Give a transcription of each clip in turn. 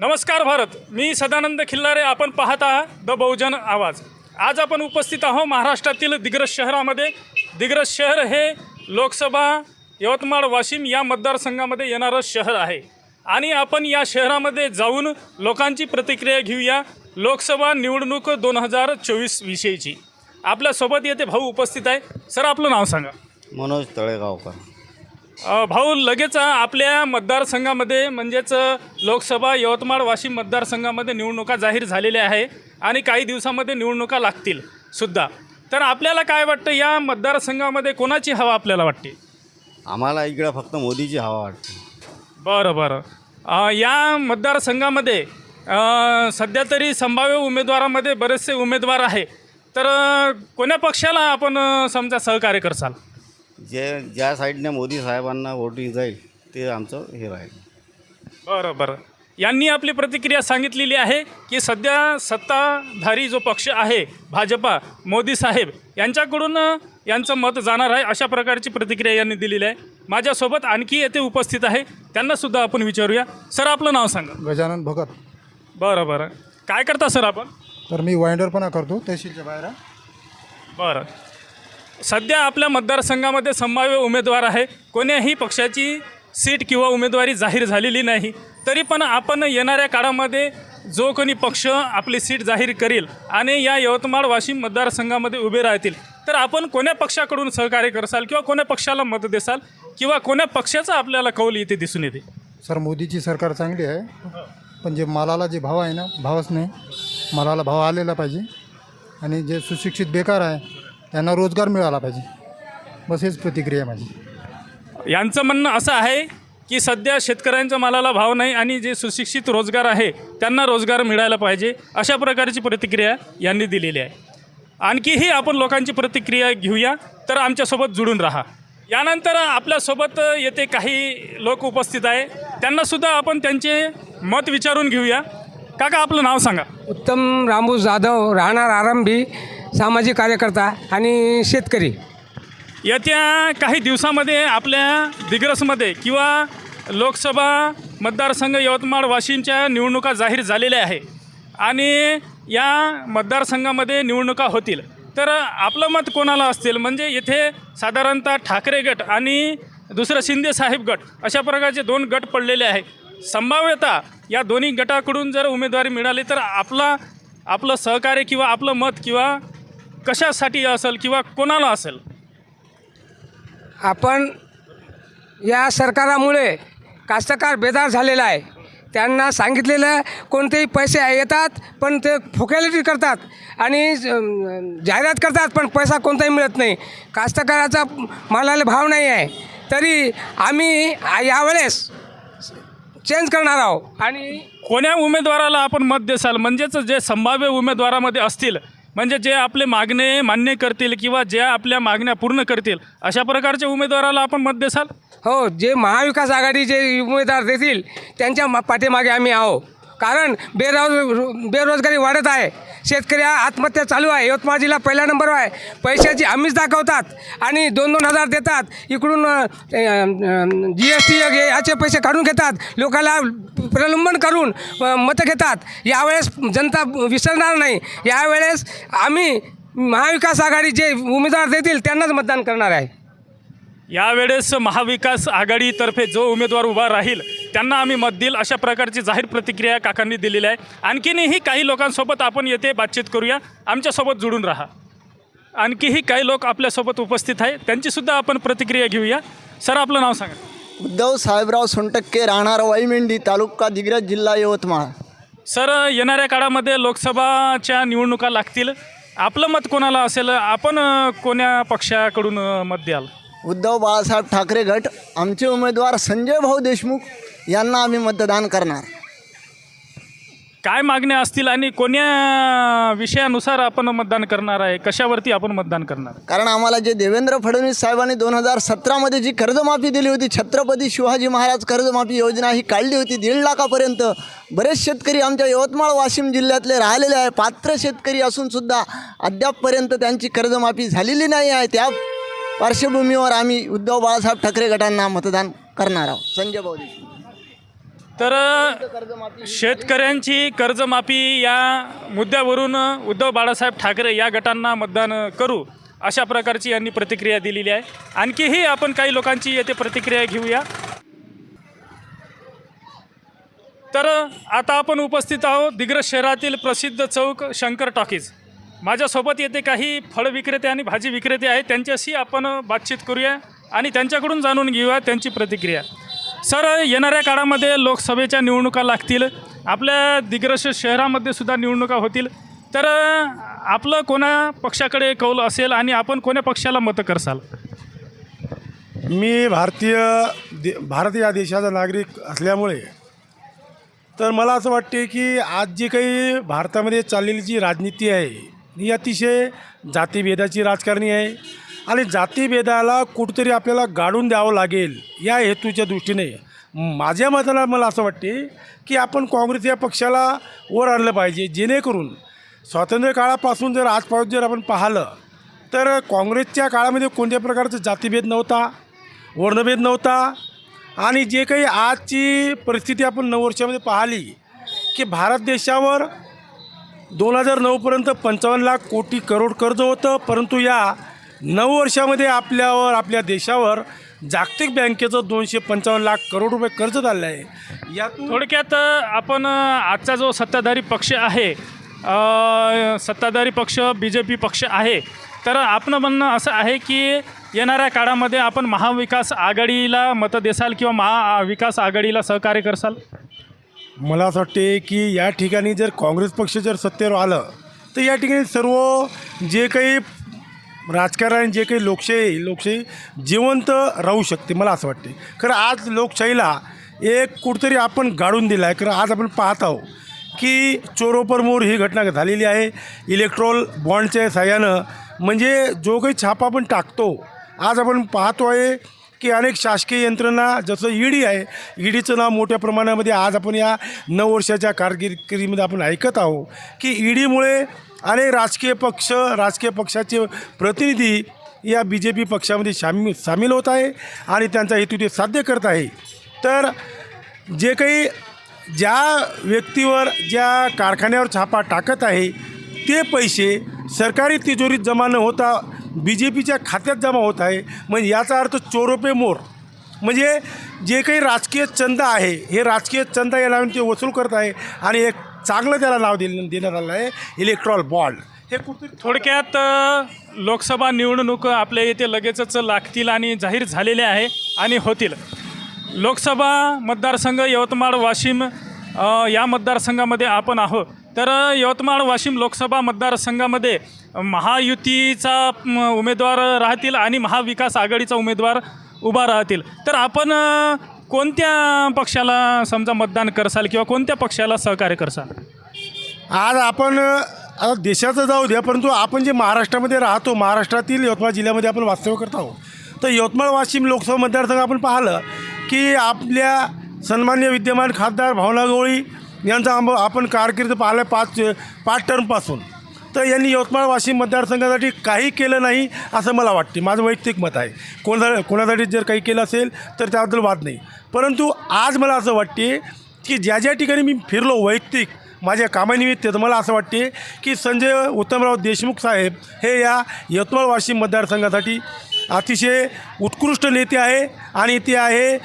नमस्कार भारत. मी सदानंद खिल्लारे. आपण पाहत आहात द बहुजन आवाज. आज आपण उपस्थित आहोत महाराष्ट्रातील दिग्रस शहरामध्ये. दिग्रस शहर हे लोकसभा यवतमाळ वाशिम या मतदारसंघामध्ये येणारं शहर आहे. आणि आपण या शहरामध्ये जाऊन लोकांची प्रतिक्रिया घेऊया. लोकसभा निवडणूक दोन हजार चोवीस विषयीची. आपल्यासोबत येथे भाऊ उपस्थित आहे. सर आपलं नाव सांगा. मनोज तळेगावकर. अ, भाऊ लगेच आपल्या मतदारसंघामध्ये म्हणजेच लोकसभा यवतमाळ वाशिम मतदारसंघामध्ये निवडणुका जाहीर झालेल्या आहे आणि काही दिवसामध्ये निवडणुका लागतील सुद्धा. तर आपल्याला काय वाटतं या मतदारसंघामध्ये कोणाची हवा आपल्याला वाटते? आम्हाला इकडं फक्त मोदीची हवा वाटते. बरं बरं. अ, या मतदारसंघामध्ये अ, सध्या तरी संभाव्य उमेदवारामध्ये बरेचसे उमेदवार आहे. तर अ, कोण्या पक्षाला आपण अ, समजा सहकार्य करसाल? जे ज्या साईडने मोदी साहेबांना वोटिंग जाईल ते आमचं हे राहील. बरं बरं. यांनी आपली प्रतिक्रिया सांगितलेली आहे की सध्या सत्ताधारी जो पक्ष आहे भाजपा मोदी साहेब यांच्याकडून यांचं मत जाणार आहे अशा प्रकारची प्रतिक्रिया यांनी दिलेली आहे. माझ्यासोबत आणखी येथे उपस्थित आहे. त्यांनासुद्धा आपण विचारूया. सर आपलं नाव सांगा. गजानन भगत. बरं बरं. काय करता सर आपण? तर मी वाइंडरपणा करतो तहसीलच्या बाहेर. आहे. बरं. सध्या आपल्या मतदारसंघामध्ये संभाव्य उमेदवार आहे. कोण्याही पक्षाची सीट किंवा उमेदवारी जाहीर झालेली नाही. तरी पण आपण येणाऱ्या काळामध्ये जो कोणी पक्ष आपली सीट जाहीर करेल आणि या यवतमाळ वाशिम मतदारसंघामध्ये उभे राहतील तर आपण कोण्या पक्षाकडून सहकार्य करसाल किंवा कोण्या पक्षाला मत देसाल किंवा कोण्या पक्षाचा आपल्याला कौल इथे दिसून येते? सर मोदीची सरकार चांगली आहे. पण जे मालाला जे भाव आहे ना भावच नाही. मालाला भाव आलेला पाहिजे. आणि जे सुशिक्षित बेकार आहे त्यांना रोजगार मिळाला पाहिजे. बस हेच प्रतिक्रिया आहे माझी. यांचं म्हणणं असं आहे की सध्या शेतकऱ्यांच्या मालाला भाव नाही आणि जे सुशिक्षित रोजगार आहे त्यांना रोजगार मिळायला पाहिजे अशा प्रकारची प्रतिक्रिया यांनी दिलेली आहे. आणखीही आपण लोकांची प्रतिक्रिया घेऊया तर आमच्यासोबत जुळून राहा. यानंतर आपल्यासोबत येथे काही लोक उपस्थित आहे. त्यांनासुद्धा आपण त्यांचे मत विचारून घेऊया. काका आपलं नाव सांगा. उत्तम रामू जाधव राहणार आरंभी सामाजिक कार्यकर्ता आणि शेतकरी. येत्या काही दिवसामध्ये आपल्या दिग्रसमध्ये किंवा लोकसभा मतदारसंघ यवतमाळ वाशिमच्या निवडणुका जाहीर झालेल्या आहे आणि या मतदारसंघामध्ये निवडणुका होतील. तर आपलं मत कोणाला असतील? म्हणजे इथे साधारणतः ठाकरे गट आणि दुसरं शिंदे साहेब गट अशा प्रकारचे दोन गट पडलेले आहे संभाव्यता या दोन्ही गटाकडून जर उमेदवारी मिळाली तर आपला आपलं सहकार्य किंवा आपलं मत किंवा कशासाठी असेल किंवा कोणाला असेल? आपण या सरकारामुळे कास्तकार बेदार झालेला आहे. त्यांना सांगितलेलं कोणतेही पैसे येतात पण ते फुकॅलिटी करतात आणि जाहिरात करतात पण पैसा कोणताही मिळत नाही. कास्तकाराचा मालाला भाव नाही आहे. तरी आम्ही यावेळेस चेंज करणार आहोत. आणि कोण्या उमेदवाराला आपण मत देसाल? म्हणजेच जे संभाव्य उमेदवारामध्ये असतील म्हणजे जे आपले मागणे मान्य करतील किंवा ज्या आपल्या मागण्या पूर्ण करतील अशा प्रकारच्या उमेदवाराला आपण मत देसाल? हो जे महाविकास आघाडीचे उमेदवार देतील त्यांच्या मा- पाठीमागे आम्ही आहो कारण बेरोज बेरोजगारी वाढत आहे. शेतकरी आत्महत्या चालू आहे. यवतमाळ जिल्हा पहिल्या नंबरवर आहे. पैशाची आम्हीच दाखवतात आणि दोन दोन हजार देतात. इकडून जी एस टी याचे पैसे काढून घेतात. लोकांना प्रलंबन करून मतं घेतात. यावेळेस जनता विसरणार नाही. यावेळेस आम्ही महाविकास आघाडी जे उमेदवार देतील त्यांनाच मतदान करणार आहे. यावेळेस महाविकास आघाडीतर्फे जो उमेदवार उभा राहील त्यांना आम्ही मत देईल अशा प्रकारची जाहीर प्रतिक्रिया काकांनी दिलेली आहे. आणखीनही काही लोकांसोबत आपण येथे बातचीत करूया. आमच्यासोबत जुळून राहा. आणखीही काही लोक आपल्यासोबत उपस्थित आहे. त्यांचीसुद्धा आपण प्रतिक्रिया घेऊया. सर आपलं नाव सांगा. उद्धव साहेबराव सोनटक्के राहणार वाईमेंढी तालुका दिग्रज जिल्हा यवतमाळ. सर येणाऱ्या काळामध्ये लोकसभाच्या निवडणुका लागतील. आपलं मत कोणाला असेल? आपण अ, कोण्या पक्षाकडून अ, मत द्याल? उद्धव बाळासाहेब ठाकरे गट आमचे उमेदवार संजय भाऊ देशमुख यांना आम्ही मतदान करणार. काय मागण्या असतील आणि कोण्या विषयानुसार आपण मतदान करणार आहे? कशावरती आपण मतदान करणार? कारण आम्हाला जे देवेंद्र फडणवीस साहेबांनी दोन हजार सतरामध्ये जी कर्जमाफी दिली होती छत्रपती शिवाजी महाराज कर्जमाफी योजना ही काढली होती दीड लाखापर्यंत. बरेच शेतकरी आमच्या यवतमाळ वाशिम जिल्ह्यातले राहिलेले आहे. पात्र शेतकरी असूनसुद्धा अद्यापपर्यंत त्यांची कर्जमाफी झालेली नाही आहे. त्या पार्श्वभूमीवर आम्ही उद्धव बाळासाहेब ठाकरे गटांना मतदान करणार आहोत. संजय भाऊ देशमुख. तर शेतकऱ्यांची कर्जमाफी या मुद्द्यावरून उद्धव बाळासाहेब ठाकरे या गटांना मतदान करू अशा प्रकारची यांनी प्रतिक्रिया दिलेली आहे. आणखीही आपण काही लोकांची येथे प्रतिक्रिया घेऊया. तर आता आपण उपस्थित आहोत दिग्रज शहरातील प्रसिद्ध चौक शंकर टॉकीज. माझ्यासोबत येथे काही फळ विक्रेते आणि भाजी विक्रेते आहेत. त्यांच्याशी आपण बातचीत करूया आणि त्यांच्याकडून जाणून घेऊया त्यांची प्रतिक्रिया. सर येणाऱ्या काळामध्ये लोकसभेच्या निवडणुका लागतील. आपल्या दिग्रस शहरामध्ये सुद्धा निवडणुका होतील. तर आपलं कोणा पक्षाकडे कौल असेल आणि आपण कोण्या पक्षाला मतं करसाल? मी भारतीय दे भारत या देशाचा नागरिक असल्यामुळे तर मला असं वाटते की आज जी काही भारतामध्ये चाललेली जी राजनीती आहे ही अतिशय जातीभेदाची राजकारणी आहे. आणि जातीभेदाला कुठंतरी आपल्याला गाडून द्यावं लागेल या हेतूच्या दृष्टीने माझ्या मताला मला असं वाटते की आपण काँग्रेस या पक्षाला वर आणलं पाहिजे. जेणेकरून स्वातंत्र्य काळापासून जर आजपासून जर आपण पाहिलं तर काँग्रेसच्या काळामध्ये कोणत्या प्रकारचा जातीभेद नव्हता वर्णभेद नव्हता. आणि जे काही आजची परिस्थिती आपण नऊ वर्षामध्ये पाहिली की भारत देशावर दोन हजार नऊपर्यंत पंचावन्न लाख कोटी करोड कर्ज होतं परंतु या नऊ वर्षामध्ये आपल्यावर आपल्या देशावर जागतिक बँकेचं दोनशे पंचावन्न लाख करोड रुपये कर्ज झालं आहे. या थोडक्यात आपण आजचा जो सत्ताधारी पक्ष आहे सत्ताधारी पक्ष बी जे पी पक्ष आहे तर आपण म्हणणं असं आहे की येणाऱ्या काळामध्ये आपण महाविकास आघाडीला मतं देसाल किंवा महाविकास आघाडीला सहकार्य करसाल? मला असं वाटते की या ठिकाणी जर काँग्रेस पक्ष जर सत्तेवर आलं तर या ठिकाणी सर्व जे काही राजकारण जे काही लोकशाही लोकशाही जिवंत राहू शकते मला असं वाटते. खरं आज लोकशाहीला एक कुठंतरी आपण गाडून दिला आहे. खरं आज आपण पाहत आहोत की चोरोपर मोर ही घटना झालेली आहे. इलेक्ट्रॉल बॉन्डच्या साह्यानं. म्हणजे जो काही छापा आपण टाकतो आज आपण पाहतो आहे की अनेक शासकीय यंत्रणा जसं ईडी आहे. ईडीचं नाव मोठ्या प्रमाणामध्ये आज आपण या नऊ वर्षाच्या कारकिर्दीमध्ये आपण ऐकत आहोत की ईडीमुळे अनेक राजकीय पक्ष राजकीय पक्षाचे प्रतिनिधी या बी जे पी पक्षामध्ये सामी सामील होत आहे आणि त्यांचा हेतू ते साध्य करत आहे. तर जे काही ज्या व्यक्तीवर ज्या कारखान्यावर छापा टाकत आहे ते पैसे सरकारी तिजोरीत जमा न होता बी जे पीच्या खात्यात जमा होत आहे. म्हणजे याचा अर्थ चोरोपे मोर. म्हणजे जे काही राजकीय चंदा आहे हे राजकीय चंदा या नावाने ते वसूल करत आहे आणि एक चांगलं त्याला नाव दिलं देण्यात आलं आहे इलेक्ट्रॉल बॉन्ड हे कुठे थोडक्यात लोकसभा निवडणूक आपल्या येथे लगेचच लागतील आणि जाहीर झालेले आहे आणि होतील. लोकसभा मतदारसंघ यवतमाळ वाशिम या मतदारसंघामध्ये आपण आहोत. तर यवतमाळ वाशिम लोकसभा मतदारसंघामध्ये महायुतीचा उमेदवार राहतील आणि महाविकास आघाडीचा उमेदवार उभा राहतील. तर आपण कोणत्या पक्षाला समजा मतदान करसाल किंवा कोणत्या पक्षाला सहकार्य करसाल? आज आपण आता देशाचं जाऊ द्या परंतु आपण जे महाराष्ट्रामध्ये राहतो महाराष्ट्रातील यवतमाळ जिल्ह्यामध्ये आपण वास्तव्य करत आहोत. तर यवतमाळ वाशिम लोकसभा मतदारसंघ आपण पाहिलं की आपल्या सन्मान्य विद्यमान खासदार भावना गवळी यांचा आंब आपण कारकीर्द पाहिलं पाच पाच टर्मपासून तर यांनी यवतमाळ वाशिम मतदारसंघासाठी काही केलं नाही असं मला वाटते. माझं वैयक्तिक मत आहे. कोणा कोणासाठी जर काही केलं असेल तर त्याबद्दल वाद नाही. परंतु आज मला असं वाटते की ज्या ज्या ठिकाणी मी फिरलो वैयक्तिक माझ्या कामानिमित्त तर मला असं वाटते की संजय उत्तमराव देशमुख साहेब हे या यवतमाळ वाशिम मतदारसंघासाठी अतिशय उत्कृष्ट नेते आहे आणि ते आहे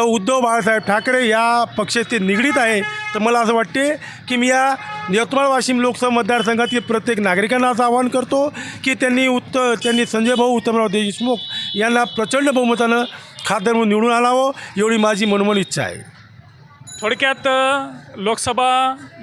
उद्धव बाळासाहेब ठाकरे या पक्षाचे निगडीत आहे. तर मला असं वाटते की मी या यवतमाळ वाशिम लोकसभा मतदारसंघातील प्रत्येक नागरिकांना असं आवाहन करतो की त्यांनी उत्त त्यांनी संजय भाऊ उत्तमराव देशमुख यांना प्रचंड बहुमतानं खासदार म्हणून निवडून आणावं एवढी माझी मनोमन इच्छा आहे. थोडक्यात लोकसभा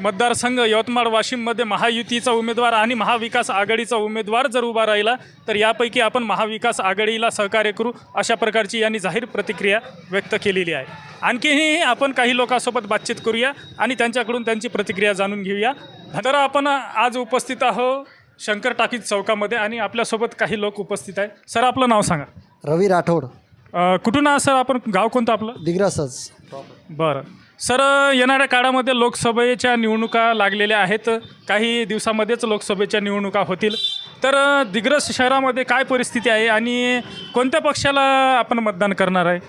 मतदारसंघ यवतमाळ वाशिममध्ये महायुतीचा उमेदवार आणि महाविकास आघाडीचा उमेदवार जर उभा राहिला तर यापैकी आपण महाविकास आघाडीला सहकार्य करू अशा प्रकारची यांनी जाहीर प्रतिक्रिया व्यक्त केलेली आहे. आणखीही आपण काही लोकांसोबत बातचीत करूया आणि त्यांच्याकडून त्यांची प्रतिक्रिया जाणून घेऊया. तर आपण आज उपस्थित आहोत शंकर टाकीज चौकामध्ये आणि आपल्यासोबत काही लोक उपस्थित आहे सर आपलं नाव सांगा. रवी राठोड. कुठून आहात सर? आपण गाव कोणतं आपलं? दिग्रसच बरं. सर येणाऱ्या काळामध्ये लोकसभेच्या निवडणुका लागलेल्या आहेत. काही दिवसामध्येच लोकसभेच्या निवडणुका होतील. तर दिग्रस शहरामध्ये काय परिस्थिती आहे आणि कोणत्या पक्षाला आपण मतदान करणार आहे?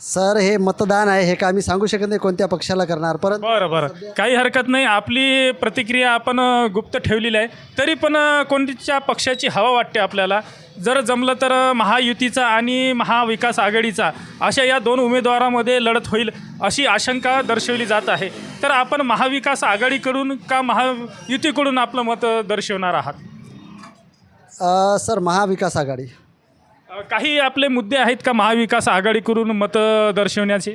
सर हे मतदान आहे हे का आम्ही सांगू शकत नाही कोणत्या पक्षाला करणार परत बरं बरं. काही हरकत नाही. आपली प्रतिक्रिया आपण अ, गुप्त ठेवलेली आहे. तरी पण अ, कोणत्या पक्षाची हवा वाटते आपल्याला? जर जमलं तर अ, महायुतीचा आणि महाविकास आघाडीचा अशा या दोन उमेदवारामध्ये लढत होईल अशी आशंका दर्शवली जात आहे. तर आपण महाविकास आघाडीकडून का महायुतीकडून आपलं मत दर्शवणार आहात? अ, सर महाविकास आघाडी. अ, काही आपले मुद्दे आहेत का महाविकास आघाडीकडून मतं दर्शवण्याचे?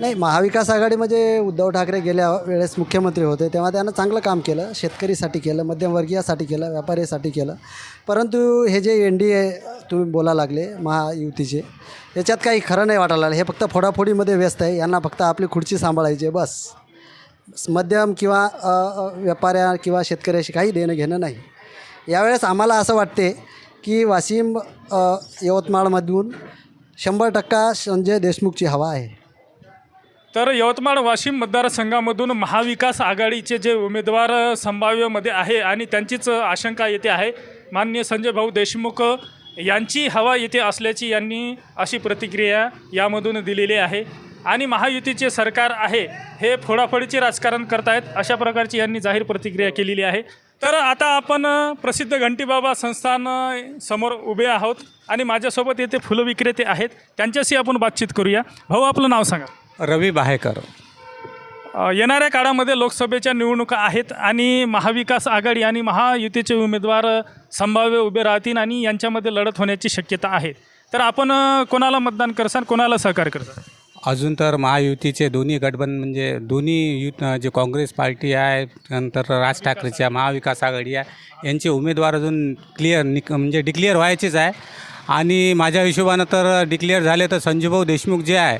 नाही महाविकास आघाडीमध्ये म्हणजे उद्धव ठाकरे गेल्या वेळेस मुख्यमंत्री होते तेव्हा त्यानं चांगलं काम केलं शेतकरीसाठी केलं मध्यमवर्गीयासाठी केलं व्यापारीसाठी केलं. परंतु हे जे एन डी ए तुम्ही बोला लागले महायुतीचे याच्यात काही खरं नाही वाटायला लागलं. हे फक्त फोडाफोडीमध्ये व्यस्त आहे यांना फक्त आपली खुर्ची सांभाळायची आहे बस. मध्यम किंवा अ, अ, व्यापाऱ्या किंवा शेतकऱ्याशी काही देणं घेणं नाही. यावेळेस आम्हाला असं वाटते की वाशिम यवतमाळमधून शंभर टक्का संजय देशमुखची हवा आहे. तर यवतमाळ वाशिम मतदारसंघामधून महाविकास आघाडीचे जे उमेदवार संभाव्यमध्ये आहे आणि त्यांचीच आशंका येथे आहे. माननीय संजय भाऊ देशमुख यांची हवा येथे असल्याची यांनी अशी प्रतिक्रिया यामधून दिलेली आहे. आणि महायुतीचे सरकार आहे हे फोडाफोडीचे राजकारण करतायत अशा प्रकारची यांनी जाहीर प्रतिक्रिया केलेली आहे. तर आता आपण प्रसिद्ध घंटीबाबा संस्थान समोर उभे आहोत आणि माझ्यासोबत येथे फुलं विक्रेते आहेत. त्यांच्याशी आपण बातचीत करूया. भाऊ आपलं नाव सांगा. रवी बाहेकर. येणाऱ्या काळामध्ये लोकसभेच्या निवडणुका आहेत आणि महाविकास आघाडी आणि महायुतीचे उमेदवार संभाव्य उभे राहतील आणि यांच्यामध्ये लढत होण्याची शक्यता आहे. तर आपण कोणाला मतदान करसाल कोणाला सहकार्य करसाल अजून तर महायुतीचे दोन्ही गठबंध म्हणजे दोन्ही युथ जे काँग्रेस पार्टी आहे नंतर राज ठाकरेच्या महाविकास आघाडी आहे यांचे उमेदवार अजून क्लिअर निक म्हणजे डिक्लेअर व्हायचेच आहे. आणि माझ्या हिशोबानं तर डिक्लेअर झाले तर संजूभाऊ देशमुख जे आहे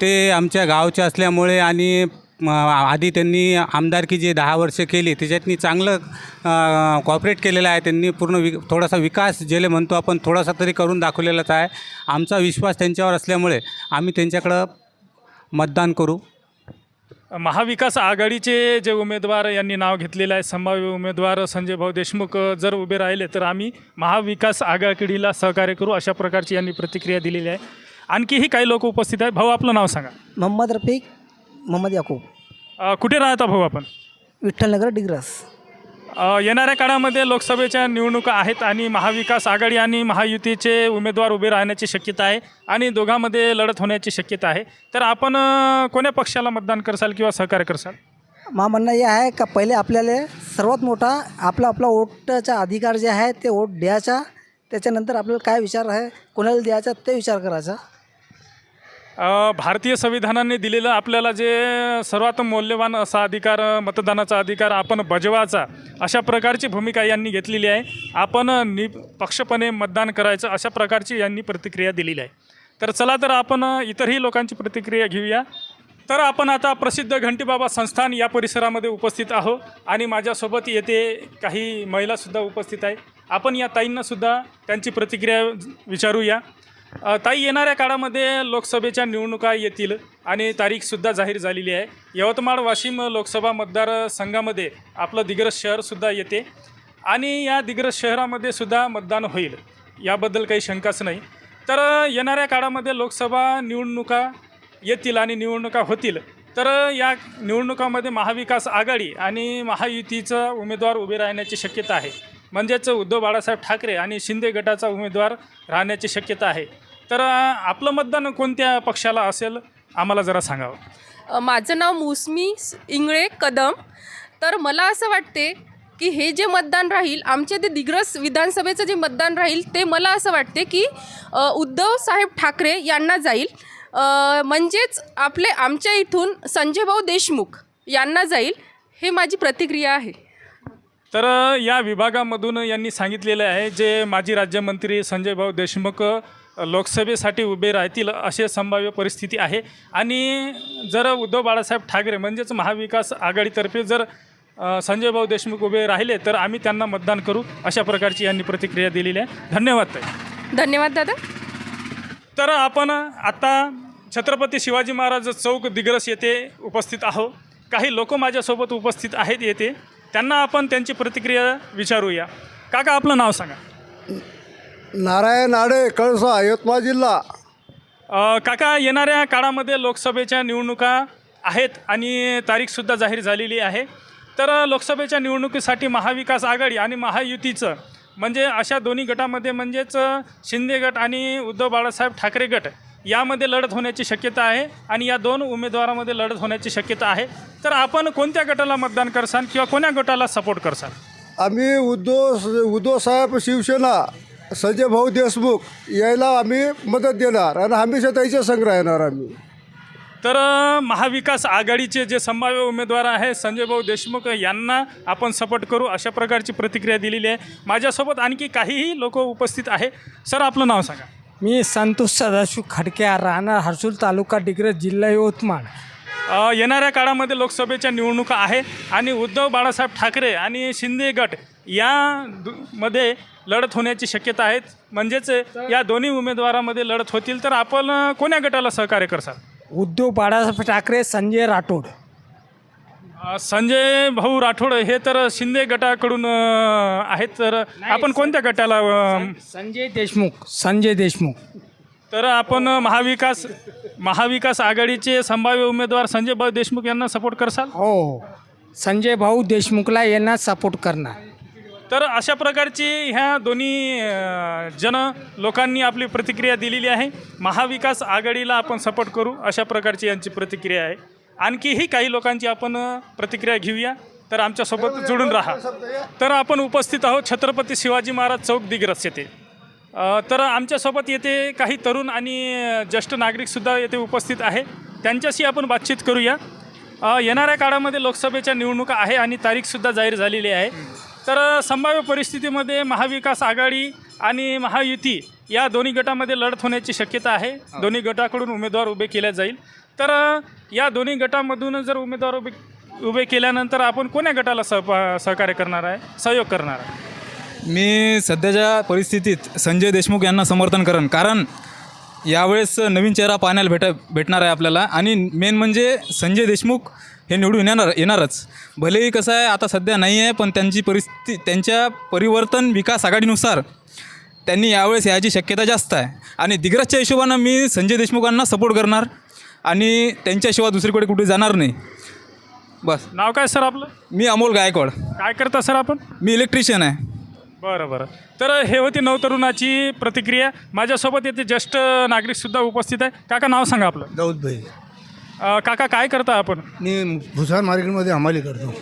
ते आमच्या गावचे असल्यामुळे आणि आधी त्यांनी आमदारकी जे दहा वर्ष केली त्याच्यातनी चांगलं कॉपरेट केलेलं आहे. त्यांनी पूर्ण वि थोडासा विकास ज्याला म्हणतो आपण थोडासा तरी करून दाखवलेलाच आहे. आमचा विश्वास त्यांच्यावर असल्यामुळे आम्ही त्यांच्याकडं मतदान करू. महाविकास आघाडीचे जे उमेदवार यांनी नाव घेतलेलं आहे संभाव्य उमेदवार संजय भाऊ देशमुख जर उभे राहिले तर आम्ही महाविकास आघाडीला सहकार्य करू अशा प्रकारची यांनी प्रतिक्रिया दिलेली आहे. आणखीही काही लोक उपस्थित आहेत. भाऊ आपलं नाव सांगा. मोहम्मद रफीक मोहम्मद याकूब. अ, कुठे राहता भाऊ आपण? विठ्ठलनगर डिग्रस. अ, येणाऱ्या काळामध्ये लोकसभेच्या निवडणुका आहेत आणि महाविकास आघाडी आणि महायुतीचे उमेदवार उभे राहण्याची शक्यता आहे आणि दोघांमध्ये लढत होण्याची शक्यता आहे. तर आपण अ, कोण्या पक्षाला मतदान करसाल किंवा सहकार्य करसाल? मा म्हणणं हे आहे का पहिले आपल्याला सर्वात मोठा आपला आपला वोटचा अधिकार जे आहे ते वोट द्यायचा. त्याच्यानंतर आपल्याला काय विचार आहे कोणाला द्यायचा ते विचार करायचा. भारतीय संविधानाने दिलेलं आपल्याला जे सर्वात मौल्यवान असा अधिकार मतदानाचा अधिकार आपण बजवायचा अशा प्रकारची भूमिका यांनी घेतलेली आहे. आपण नि पक्षपणे मतदान करायचं अशा प्रकारची यांनी प्रतिक्रिया दिलेली आहे. तर चला तर आपण इतरही लोकांची प्रतिक्रिया घेऊया. तर आपण आता प्रसिद्ध घंटीबाबा संस्थान या परिसरामध्ये उपस्थित आहो आणि माझ्यासोबत येथे काही महिलासुद्धा उपस्थित आहे आपण या ताईंनासुद्धा त्यांची प्रतिक्रिया विचारूया. अ, ताई येणाऱ्या काळामध्ये लोकसभेच्या निवडणुका येतील आणि तारीखसुद्धा जाहीर झालेली आहे. यवतमाळ वाशिम लोकसभा मतदारसंघामध्ये आपलं दिग्रस शहरसुद्धा येते आणि या दिग्रस शहरामध्ये सुद्धा मतदान होईल याबद्दल काही शंकाच नाही. तर अ, येणाऱ्या काळामध्ये लोकसभा निवडणुका येतील आणि निवडणुका होतील. तर या निवडणुकामध्ये महाविकास आघाडी आणि महायुतीचा उमेदवार उभे राहण्याची शक्यता आहे. म्हणजेच उद्धव बाळासाहेब ठाकरे आणि शिंदे गटाचा उमेदवार राहण्याची शक्यता आहे. तर आपलं मतदान कोणत्या पक्षाला असेल? आम्हाला जरा सांगावं. माझं नाव मोसमी इंगळे कदम. तर मला असं वाटते की हे जे मतदान राहील आमचे ते दिग्रस विधानसभेचं जे मतदान राहील ते मला असं वाटते की उद्धव साहेब ठाकरे यांना जाईल. म्हणजेच आपले आमच्या इथून संजयभाऊ देशमुख यांना जाईल हे माझी प्रतिक्रिया आहे. तर या विभागामधून यांनी सांगितलेलं आहे जे माजी राज्यमंत्री संजय भाऊ देशमुख लोकसभेसाठी उभे राहतील असे संभाव्य परिस्थिती आहे. आणि जर उद्धव बाळासाहेब ठाकरे म्हणजेच महाविकास आघाडीतर्फे जर संजय भाऊ देशमुख उभे राहिले तर आम्ही त्यांना मतदान करू अशा प्रकारची यांनी प्रतिक्रिया दिलेली आहे. धन्यवाद ताई. धन्यवाद दादा. तर आपण आता छत्रपती शिवाजी महाराज चौक दिग्रस येथे उपस्थित आहोत. काही लोक माझ्यासोबत उपस्थित आहेत येथे. त्यांना आपण त्यांची प्रतिक्रिया विचारूया. काका आपलं नाव सांगा. नारायण आडे कळसा यवतमाळ जिल्हा. अ, काका येणाऱ्या काळामध्ये लोकसभेच्या निवडणुका आहेत आणि तारीखसुद्धा जाहीर झालेली आहे. तर लोकसभेच्या निवडणुकीसाठी महाविकास आघाडी आणि महायुतीचं म्हणजे अशा दोन्ही गटामध्ये म्हणजेच शिंदे गट आणि उद्धव बाळासाहेब ठाकरे गट यामध्ये लढत होण्याची शक्यता आहे आणि या दोन उमेदवारामध्ये लढत होण्याची शक्यता आहे. तर आपण कोणत्या गटाला मतदान करसाल किंवा कोण्या गटाला सपोर्ट करसाल आम्ही उद्धव उद्धव साहेब शिवसेना संजय भाऊ देशमुख यायला आम्ही मदत देणार आणि हमेशा त्याच्या संघ राहणार आम्ही. तर महाविकास आघाडीचे जे संभाव्य उमेदवार आहे संजय भाऊ देशमुख यांना आपण सपोर्ट करू अशा प्रकारची प्रतिक्रिया दिलेली आहे. माझ्यासोबत आणखी काहीही लोक उपस्थित आहे. सर आपलं नाव सांगा. मी संतोष सदाशिव खडके राहणार हर्सूल तालुका डिग्रज जिल्हा यवतमाळ. अ, येणाऱ्या काळामध्ये लोकसभेच्या निवडणुका आहे आणि उद्धव बाळासाहेब ठाकरे आणि शिंदे गट या दु- मध्ये लढत होण्याची शक्यता आहे. म्हणजेच या दोन्ही उमेदवारामध्ये लढत होतील. तर आपण अ, कोण्या गटाला सहकार्य करसाल? उद्धव बाळासाहेब ठाकरे संजय राठोड. संजय भाऊ राठोड हे तर शिंदे गटाकडून अ, आहेत. तर आपण कोणत्या गटाला अ, संजय देशमुख. संजय देशमुख. तर आपण महाविकास महाविकास आघाडीचे संभाव्य उमेदवार संजय भाऊ देशमुख यांना सपोर्ट करसाल? हो हो. संजय भाऊ देशमुखला यांना सपोर्ट करणार. तर अशा प्रकारची ह्या दोन्ही अ, जन लोकांनी आपली प्रतिक्रिया दिलेली आहे. महाविकास आघाडीला आपण सपोर्ट करू अशा प्रकारची यांची प्रतिक्रिया आहे. आणखीही काही लोकांची आपण प्रतिक्रिया घेऊया. तर आमच्यासोबत जोडून राहा. तर आपण उपस्थित आहोत छत्रपती शिवाजी महाराज चौक दिग्रस येथे. तर आमच्यासोबत येथे काही तरुण आणि ज्येष्ठ नागरिकसुद्धा येथे उपस्थित आहे. त्यांच्याशी आपण बातचीत करूया. येणाऱ्या काळामध्ये लोकसभेच्या निवडणुका आहे आणि तारीखसुद्धा जाहीर झालेली आहे. तर संभाव्य परिस्थितीमध्ये महाविकास आघाडी आणि महायुती या दोन्ही गटामध्ये लढत होण्याची शक्यता आहे. दोन्ही गटाकडून उमेदवार उभे केले जाईल. तर या दोन्ही गटामधून जर उमेदवार उभे उभे केल्यानंतर आपण कोण्या गटाला सह सहकार्य करणार आहे सहयोग करणार आहे? मी सध्याच्या परिस्थितीत संजय देशमुख यांना समर्थन करेन कारण यावेळेस नवीन चेहरा पाहण्याला भेट भेटणार आहे आपल्याला. आणि मेन म्हणजे संजय देशमुख हे निवडून येणार येणारच. भलेही कसं आहे आता सध्या नाही आहे पण त्यांची परिस्थिती त्यांच्या परिवर्तन विकास आघाडीनुसार त्यांनी यावेळेस याची शक्यता जास्त आहे. आणि दिग्रजच्या हिशोबानं मी संजय देशमुखांना सपोर्ट करणार. आणि त्यांच्याशिवाय दुसरीकडे कुठे जाणार नाही. बस. नाव काय सर आपलं? मी अमोल गायकवाड. काय करता सर आपण? मी इलेक्ट्रिशियन आहे. बरं बरं. तर हे होती नवतरुणाची प्रतिक्रिया. माझ्यासोबत येथे ज्येष्ठ नागरिकसुद्धा उपस्थित आहे. काका नाव सांगा आपलं. दाऊद भाई. अ, काका काय करता आपण? मी भुसार मार्केटमध्ये हमाली करतो.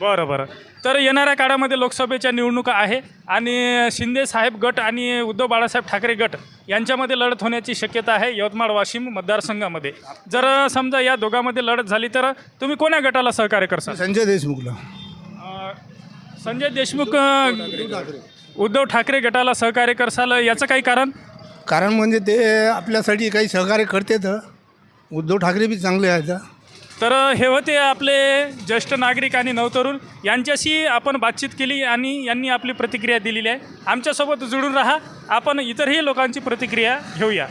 बरं बरं. तर येणाऱ्या काळामध्ये लोकसभेच्या निवडणुका आहे आणि शिंदे साहेब गट आणि उद्धव बाळासाहेब ठाकरे गट यांच्यामध्ये लढत होण्याची शक्यता आहे यवतमाळ वाशिम मतदारसंघामध्ये. जर समजा या दोघांमध्ये लढत झाली तर तुम्ही कोण्या गटाला सहकार्य करसाल संजय देशमुखला. संजय देशमुख उद्धव ठाकरे गटाला सहकार्य करसाल याचं काही कारण? कारण म्हणजे ते आपल्यासाठी काही सहकार्य करते तर उद्धव ठाकरे बी चांगले आहेत. तर हे होते आपले ज्येष्ठ नागरिक आणि नवतरुण. यांच्याशी आपण बातचीत केली आणि यांनी आपली प्रतिक्रिया दिलेली आहे. आमच्यासोबत जुळून राहा. आपण इतरही लोकांची प्रतिक्रिया घेऊया.